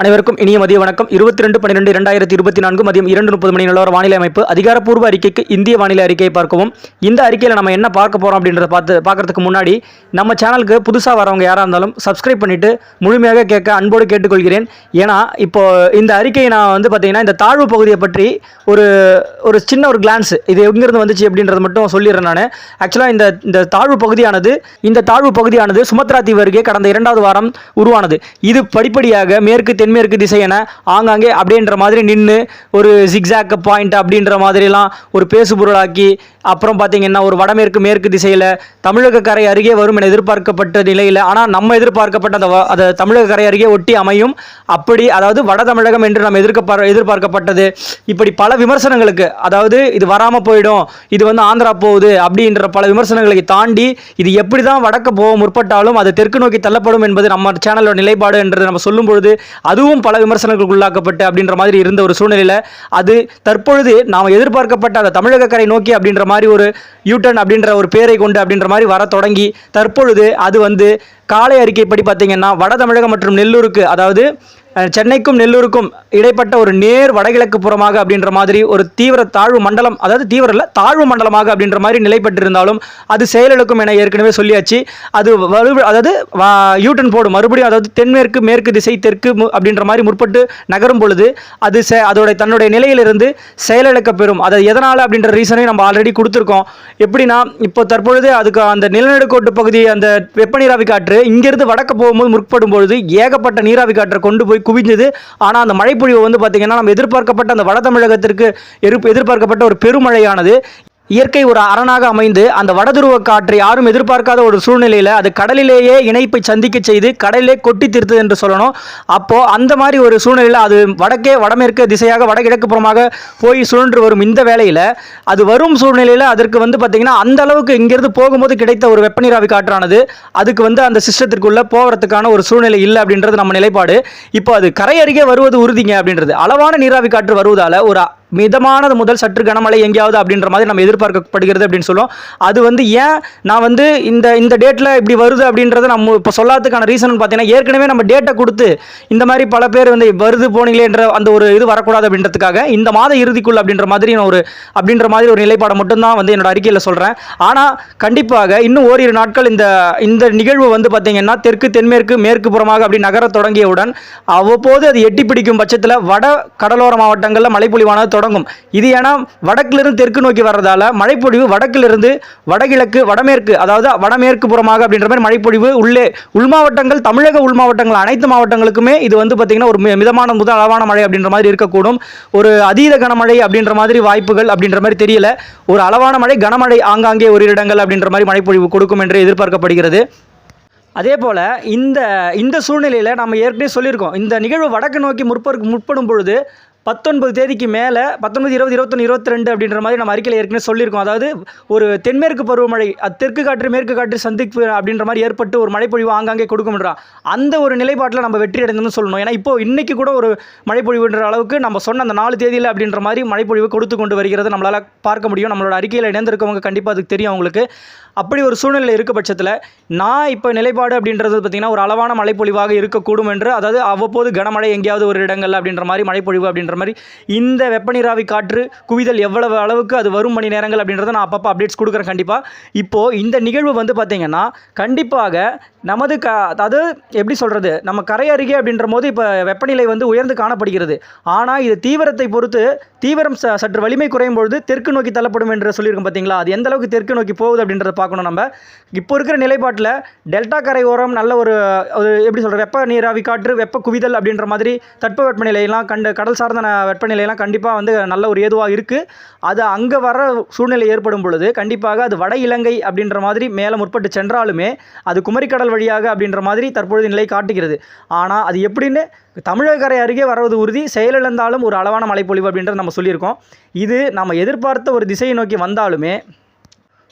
அனைவருக்கும் இனிய மதிய வணக்கம். இருபத்தி ரெண்டு பன்னிரெண்டு இரண்டாயிரத்தி இருபத்தி நான்கு மதியம் இரண்டு முப்பது மணி நிலவர வானிலை அமைப்பு அதிகாரப்பூர்வ அறிக்கைக்கு இந்திய வானிலை அறிக்கையை பார்க்கவும். இந்த அறிக்கையில் நம்ம என்ன பார்க்க போகிறோம் அப்படின்றத பார்த்து பார்க்கறதுக்கு முன்னாடி நம்ம சேனலுக்கு புதுசாக வரவங்க யாராக இருந்தாலும் சப்ஸ்கிரைப் பண்ணிட்டு முழுமையாக கேட்க அன்போடு கேட்டுக்கொள்கிறேன். ஏன்னா இப்போ இந்த அறிக்கையை நான் வந்து பார்த்தீங்கன்னா இந்த தாழ்வு பகுதியை பற்றி ஒரு ஒரு சின்ன ஒரு கிளான்ஸ் இது எங்கிருந்து வந்துச்சு அப்படின்றத மட்டும் சொல்லிடுறேன் நான். ஆக்சுவலாக இந்த இந்த தாழ்வு பகுதியானது இந்த தாழ்வு பகுதியானது சுமத்ரா தீவு அருகே கடந்த இரண்டாவது வாரம் உருவானது. இது படிப்படியாக மேற்கு தென்மேற்கு திசை என ஆங்காங்கே அப்படின்ற மாதிரி நின்று ஒரு ஜிக்ஸாக் பாயிண்ட் அப்படின்ற மாதிரிலாம் ஒரு பேசுபொருளாக்கி அப்புறம் பார்த்தீங்கன்னா ஒரு வடமேற்கு மேற்கு திசையில் தமிழக கரை அருகே வரும் என எதிர்பார்க்கப்பட்ட நிலையில் ஆனால் நம்ம எதிர்பார்க்கப்பட்ட அந்த அதை தமிழக கரை அருகே ஒட்டி அமையும். அப்படி அதாவது வட தமிழகம் என்று நம்ம எதிர்க்க எதிர்பார்க்கப்பட்டது. இப்படி பல விமர்சனங்களுக்கு அதாவது இது வராமல் போயிடும் இது வந்து ஆந்திரா போகுது அப்படின்ற பல விமர்சனங்களை தாண்டி இது எப்படி தான் வடக்க போக முற்பட்டாலும் அது தெற்கு நோக்கி தள்ளப்படும் என்பது நம்ம சேனலோட நிலைப்பாடு என்று நம்ம சொல்லும் பொழுது அதுவும் பல விமர்சனங்களுக்கு உள்ளாக்கப்பட்டு அப்படின்ற மாதிரி இருந்த ஒரு சூழ்நிலையில் அது தற்பொழுது நாம் எதிர்பார்க்கப்பட்ட அந்த தமிழக கரை நோக்கி அப்படின்ற மாதிரி ஒரு யூட்டன் அப்படின்ற ஒரு பேரை கொண்டு அப்படின்ற மாதிரி வர தொடங்கி தற்பொழுது அது வந்து காலை அறிக்கைப்படி பார்த்தீங்கன்னா வட தமிழகம் மற்றும் நெல்லூருக்கு அதாவது சென்னைக்கும் நெல்லூருக்கும் இடைப்பட்ட ஒரு நேர் வடகிழக்கு புறமாக அப்படின்ற மாதிரி ஒரு தீவிர தாழ்வு மண்டலம் அதாவது தீவிர இல்லை தாழ்வு மண்டலமாக அப்படின்ற மாதிரி நிலைப்பட்டிருந்தாலும் அது செயலிழக்கும் என ஏற்கனவே சொல்லியாச்சு. அது வலு அதாவது வா- யூட்டன் போடும் மறுபடியும் அதாவது தென்மேற்கு மேற்கு திசை தெற்கு அப்படின்ற மாதிரி முற்பட்டு நகரும் பொழுது அது செ அதோடைய தன்னுடைய நிலையிலிருந்து செயலிழக்க பெறும். அது எதனால் அப்படின்ற ரீசனையும் நம்ம ஆல்ரெடி கொடுத்துருக்கோம். எப்படின்னா இப்போ தற்பொழுது அதுக்கு அந்த நிலநடுக்கோட்டு பகுதி அந்த வெப்பநீராவி காற்று ஆறு இங்கிருந்து வடக்க போகும்போது முற்படும் பொழுது ஏகப்பட்ட நீராவி காற்றை கொண்டு போய் குவிஞ்சது. ஆனால் அந்த மழைப்பொழிவு வந்து பார்த்தீங்கன்னா நம்ம எதிர்பார்க்கப்பட்ட அந்த வட தமிழகத்திற்கு எதிர்பார்க்கப்பட்ட ஒரு பெருமழையானது. இயற்கை ஒரு அரணாக அமைந்து அந்த வடதுருவ காற்றை யாரும் எதிர்பார்க்காத ஒரு சூழ்நிலையில் அது கடலிலேயே இணைப்பை சந்திக்க செய்து கடலிலே கொட்டி தீர்த்தது என்று சொல்லணும். அப்போ அந்த மாதிரி ஒரு சூழ்நிலையில் அது வடக்கே வடமேற்கு திசையாக வடகிழக்கு புறமாக போய் சுழன்று வரும் இந்த வேளையில் அது வரும் சூழ்நிலையில் அதற்கு வந்து பார்த்திங்கன்னா அந்த அளவுக்கு இங்கிருந்து போகும்போது கிடைத்த ஒரு வெப்பநீராவி காற்றானது. அதுக்கு வந்து அந்த சிஸ்டத்திற்குள்ளே போகிறதுக்கான ஒரு சூழ்நிலை இல்லை அப்படின்றது நம்ம நிலைப்பாடு. இப்போ அது கரை அருகே வருவது உறுதிங்க அப்படின்றது. அளவான நீராவி காற்று வருவதால் ஒரு மிதமானது முதல் சற்று கனமழை எங்கேயாவது அப்படின்ற மாதிரி நம்ம எதிர்பார்க்கப்படுகிறது அப்படின்னு சொல்லுவோம். அது வந்து ஏன் நான் வந்து இந்த இந்த டேட்டில் இப்படி வருது அப்படின்றத நம்ம இப்போ சொல்லாததுக்கான ரீசன் பார்த்தீங்கன்னா ஏற்கனவே நம்ம டேட்டை கொடுத்து இந்த மாதிரி பல பேர் வந்து வருது போனீங்களேன்ற அந்த ஒரு இது வரக்கூடாது அப்படின்றதுக்காக இந்த மாத இறுதிக்குள் அப்படின்ற மாதிரி நான் ஒரு அப்படின்ற மாதிரி ஒரு நிலைப்பாடை மட்டும்தான் வந்து என்னோட அறிக்கையில் சொல்கிறேன் ஆனால் கண்டிப்பாக இன்னும் ஓரிரு நாட்கள் இந்த இந்த நிகழ்வு வந்து பார்த்தீங்கன்னா தெற்கு தென்மேற்கு மேற்கு புறமாக அப்படி நகர தொடங்கியவுடன் அவ்வப்போது அது எட்டி பிடிக்கும் பட்சத்தில் வட கடலோர மாவட்டங்களில் மழைப்பொழிவானது தொடங்கும். இது ஏன்னா வடக்கிலிருந்து தெற்கு நோக்கி வர்றதால மழைப்பொழிவு வடக்கிலிருந்து வடகிழக்கு வடமேற்கு அதாவது வடமேற்கு புறமாக அப்படின்ற மாதிரி மழைப்பொழிவு உள்ளே உள் மாவட்டங்கள் தமிழக உள் மாவட்டங்கள் அனைத்து மாவட்டங்களுக்குமே இது வந்து பார்த்திங்கன்னா ஒரு மி- மிதமான முதல் அளவான மழை அப்படின்ற மாதிரி இருக்கக்கூடும். ஒரு அதீத கனமழை அப்படின்ற மாதிரி வாய்ப்புகள் அப்படின்ற மாதிரி தெரியல. ஒரு அளவான மழை கனமழை ஆங்காங்கே ஒரு இடங்கள் அப்படின்ற மாதிரி மழைப்பொழிவு கொடுக்கும் என்று எதிர்பார்க்கப்படுகிறது. அதே போல் இந்த இந்த சூழ்நிலையில் நம்ம ஏற்கனவே சொல்லியிருக்கோம். இந்த நிகழ்வு வடக்கு நோக்கி முற்பருக்கு முற்படும் பொழுது பத்தொன்பது தேதிக்கு மேலே பத்தொன்பது இருபது இருபத்தொன்று இருபத்தி ரெண்டு அப்படின்ற மாதிரி நம்ம அறிக்கையில் ஏற்கனவே சொல்லியிருக்கோம். அதாவது ஒரு தென்மேற்கு பருவமழை அது தெற்கு காற்று மேற்கு காற்று சந்திப்பு அப்படின்ற மாதிரி ஏற்பட்டு ஒரு மழைப்பொழிவு ஆங்காங்கே கொடுக்கும்ன்றான் அந்த ஒரு நிலைப்பாட்டில் நம்ம வெற்றி அடைந்தோம்னு சொல்லணும். ஏன்னா இப்போ இன்றைக்கி கூட ஒரு மழைப்பொழிவுன்ற அளவுக்கு நம்ம சொன்ன அந்த நாலு தேதியில் அப்படின்ற மாதிரி மழைப்பொழிவு கொடுத்து கொண்டு வருகிறது நம்மளால் பார்க்க முடியும். நம்மளோட அறிக்கையில் இணைந்திருக்கவங்க கண்டிப்பாக அதுக்கு தெரியும் அவங்களுக்கு. அப்படி ஒரு சூழ்நிலை இருக்க பட்சத்தில் நான் இப்போ நிலைப்பாடு அப்படின்றது பார்த்திங்கன்னா ஒரு அளவான மழைப்பொழிவாக இருக்கக்கூடும் என்று அதாவது அவ்வப்போது கனமழை எங்கேயாவது ஒரு இடங்கள் அப்படின்ற மாதிரி மழைப்பொழிவு அப்படின்ற மாதிரி இந்த வெப்பநீராவி காற்று குவிதல் எவ்வளவு அளவுக்கு அது வரும் மணி நேரங்கள் அப்படின்றத நான் அப்பப்போ அப்டேட்ஸ் கொடுக்குறேன் கண்டிப்பாக இப்போது இந்த நிகழ்வு வந்து பார்த்திங்கன்னா கண்டிப்பாக நமது க அதாவது எப்படி சொல்கிறது நம்ம கரை அருகே அப்படின்ற போது இப்போ வெப்பநிலை வந்து உயர்ந்து காணப்படுகிறது. ஆனால் இது தீவிரத்தை பொறுத்து தீவிரம் ச சற்று வலிமை குறையும் பொழுது தெற்கு நோக்கி தள்ளப்படும் என்று சொல்லியிருக்கோம் பார்த்தீங்களா? அது எந்த அளவுக்கு தெற்கு நோக்கி போகுது அப்படின்றத பார்க்கணும் நம்ம. இப்போ இருக்கிற நிலைப்பாட்டில் டெல்டா கரை ஓரம் நல்ல ஒரு ஒரு எப்படி சொல்கிற வெப்ப நீராவி காற்று வெப்ப குவிதல் அப்படின்ற மாதிரி தட்ப நிலையெல்லாம் கண்டு கடல் சார்ந்த வெப்பநிலையெல்லாம் கண்டிப்பாக வந்து நல்ல ஒரு ஏதுவாக இருக்குது அது அங்கே வர சூழ்நிலை ஏற்படும் பொழுது கண்டிப்பாக அது வட இலங்கை அப்படின்ற மாதிரி மேலே முற்பட்டு சென்றாலுமே அது குமரிக்கடல் வழியாக அப்படின்ற மாதிரி தற்பொழுது நிலை காட்டுகிறது. ஆனால் அது எப்படின்னு தமிழகரை அருகே வரவது உறுதி. செயலிழந்தாலும் ஒரு அளவான மழைப்பொழிவு அப்படின்றத நம்ம சொல்லியிருக்கோம். இது நம்ம எதிர்பார்த்த ஒரு திசையை நோக்கி வந்தாலுமே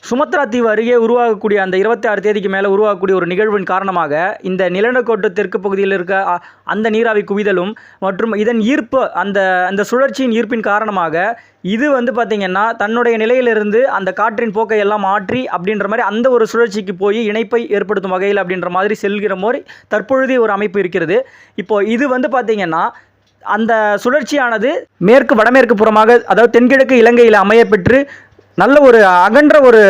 சுமத்ரா தீவு அருகே உருவாகக்கூடிய அந்த இருபத்தி ஆறு தேதிக்கு மேலே உருவாகக்கூடிய ஒரு நிகழ்வின் காரணமாக இந்த நிலநடுக்கோட்டு தெற்கு பகுதியில் இருக்க அந்த நீராவி குவிதலும் மற்றும் இதன் ஈர்ப்பு அந்த அந்த சுழற்சியின் ஈர்ப்பின் காரணமாக இது வந்து பார்த்திங்கன்னா தன்னுடைய நிலையிலிருந்து அந்த காற்றின் போக்கை எல்லாம் மாற்றி அப்படின்ற மாதிரி அந்த ஒரு சுழற்சிக்கு போய் இணைப்பை ஏற்படுத்தும் வகையில் அப்படின்ற மாதிரி செல்கிற மாதிரி தற்பொழுது ஒரு அமைப்பு இருக்கிறது. இப்போது இது வந்து பார்த்திங்கன்னா அந்த சுழற்சியானது மேற்கு வடமேற்கு புறமாக அதாவது தென்கிழக்கு இலங்கையில் அமையப்பெற்று நல்ல ஒரு அகன்ற ஒரு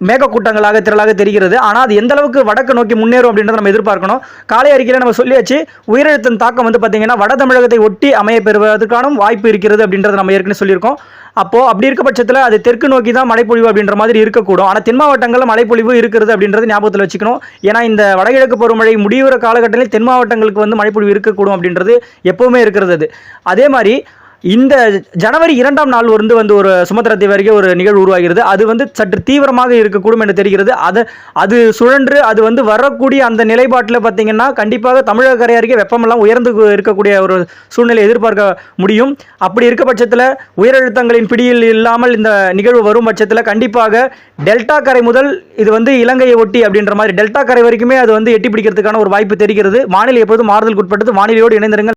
மேகக்கூட்டங்களாக திரளாக தெரிகிறது. ஆனால் அது எந்த அளவுக்கு வடக்கு நோக்கி முன்னேறும் அப்படின்றத நம்ம எதிர்பார்க்கணும். காலை அறிக்கையில் நம்ம சொல்லியாச்சு உயிரிழத்தின் தாக்கம் வந்து பார்த்திங்கன்னா வட தமிழகத்தை ஒட்டி அமைய பெறுவதற்கான வாய்ப்பு இருக்கிறது அப்படின்றத நம்ம ஏற்கனவே சொல்லியிருக்கோம். அப்போது அப்படி இருக்க பட்சத்தில் அது தெற்கு நோக்கி தான் மழைப்பொழிவு அப்படின்ற மாதிரி இருக்கக்கூடும். ஆனால் தென் மாவட்டங்களில் மழைப்பொழிவு இருக்கிறது அப்படின்றது ஞாபகத்தில் வச்சுக்கணும். ஏன்னா இந்த வடகிழக்கு பருவமழை முடிவுற காலகட்டத்தில் தென் மாவட்டங்களுக்கு வந்து மழைப்பொழிவு இருக்கக்கூடும் அப்படின்றது எப்போவுமே இருக்கிறது அது. அதே மாதிரி இந்த ஜனவரி இரண்டாம் நாள் வந்து வந்து ஒரு சுமத்ரா தீவு ஒரு நிகழ்வு உருவாகிறது. அது வந்து சற்று தீவிரமாக இருக்கக்கூடும் என்று தெரிகிறது. அது அது சுழன்று அது வந்து வரக்கூடிய அந்த நிலைப்பாட்டில் பார்த்தீங்கன்னா கண்டிப்பாக தமிழக கரை அருகே வெப்பமெல்லாம் உயர்ந்து இருக்கக்கூடிய ஒரு சூழ்நிலை எதிர்பார்க்க முடியும். அப்படி இருக்க பட்சத்தில் உயரழுத்தங்களின் பிடியில் இல்லாமல் இந்த நிகழ்வு வரும் பட்சத்தில் கண்டிப்பாக டெல்டா கரை முதல் இது வந்து இலங்கையை ஒட்டி அப்படின்ற மாதிரி டெல்டா கரை வரைக்குமே அது வந்து எட்டி பிடிக்கிறதுக்கான ஒரு வாய்ப்பு தெரிகிறது. வானிலை எப்போதும் மாறுதலுக்கு உட்பட்டது. வானிலையோடு இணைந்திருங்கள்.